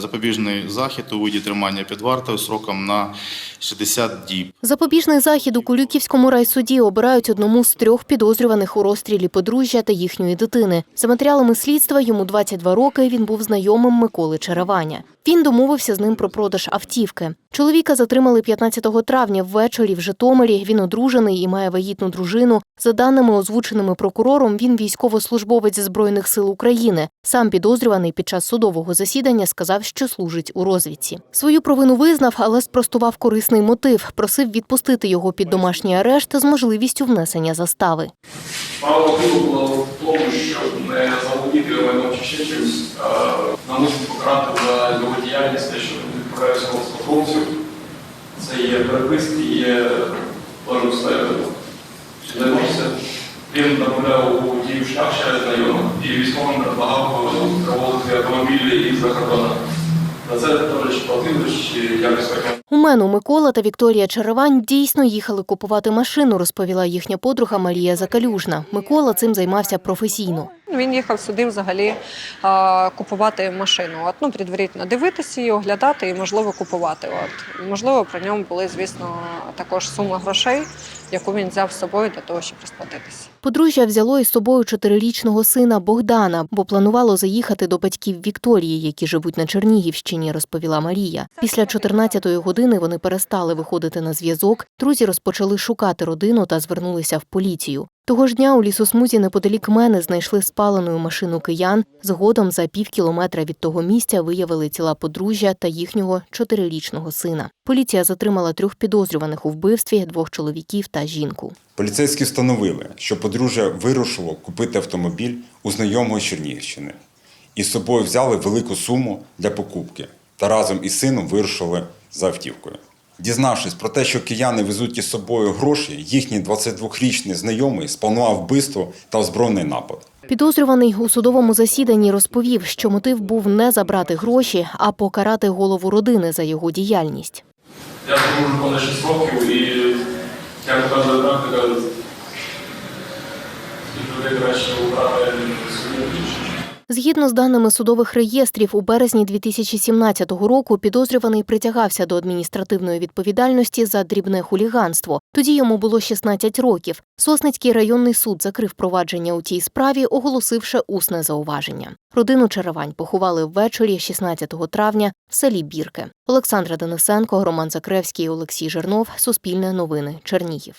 Запобіжний захід у виді тримання під вартою сроком на 60 діб. Запобіжний захід у Куліківському райсуді обирають одному з трьох підозрюваних у розстрілі подружжя та їхньої дитини. За матеріалами слідства йому 22 роки. Він був знайомим Миколи Череваня. Він домовився з ним про продаж автівки. Чоловіка затримали 15 травня ввечері в Житомирі. Він одружений і має вагітну дружину. За даними озвученими прокурором, він військовослужбовець збройних сил України. Сам підозрюваний під час судового засідання сказав, що служить у розвідці. Свою провину визнав, але спростував корисний мотив. Просив відпустити його під домашній арешт з можливістю внесення застави. Право було в тому, щоб не заволодіти майном ще чимось, а намусити покарати за його діяльність, те, що відправляє військовослужбовців. Це є переписки, є теж займався. Він направляв у дію шлях знайомих і військовим предлагав проводити автомобілі із за кордону. На це теж платили, якось таке. У мену Микола та Вікторія Черевань дійсно їхали купувати машину, розповіла їхня подруга Марія Закалюжна. Микола цим займався професійно. Він їхав сюди взагалі а, купувати машину. От, ну, предварительно дивитися її, оглядати і, можливо, купувати. От. Можливо, при ньому були, звісно, також сума грошей, яку він взяв з собою для того, щоб розплатитися. Подружжя взяло із собою чотирирічного сина Богдана, бо планувало заїхати до батьків Вікторії, які живуть на Чернігівщині, розповіла Марія. Після 14-ї години вони перестали виходити на зв'язок. Друзі розпочали шукати родину та звернулися в поліцію. Того ж дня у лісосмузі неподалік мене знайшли спалену машину киян. Згодом за пів кілометра від того місця виявили тіла подружжя та їхнього чотирирічного сина. Поліція затримала трьох підозрюваних у вбивстві двох чоловіків та жінку. Поліцейські встановили, що подружжя вирушило купити автомобіль у знайомого Чернігівщини і з собою взяли велику суму для покупки та разом із сином вирушили за автівкою. Дізнавшись про те, що кияни везуть із собою гроші, їхній 22-річний знайомий спланував вбивство та озброєний напад. Підозрюваний у судовому засіданні розповів, що мотив був не забрати гроші, а покарати голову родини за його діяльність. Я служу понад 6 років і як показує практика, людей краще обрати свою більше. Згідно з даними судових реєстрів, у березні 2017 року підозрюваний притягався до адміністративної відповідальності за дрібне хуліганство. Тоді йому було 16 років. Сосницький районний суд закрив провадження у тій справі, оголосивши усне зауваження. Родину Черевань поховали ввечері 16 травня в селі Бірки. Олександра Денисенко, Роман Закревський, Олексій Жернов. Суспільне новини. Чернігів.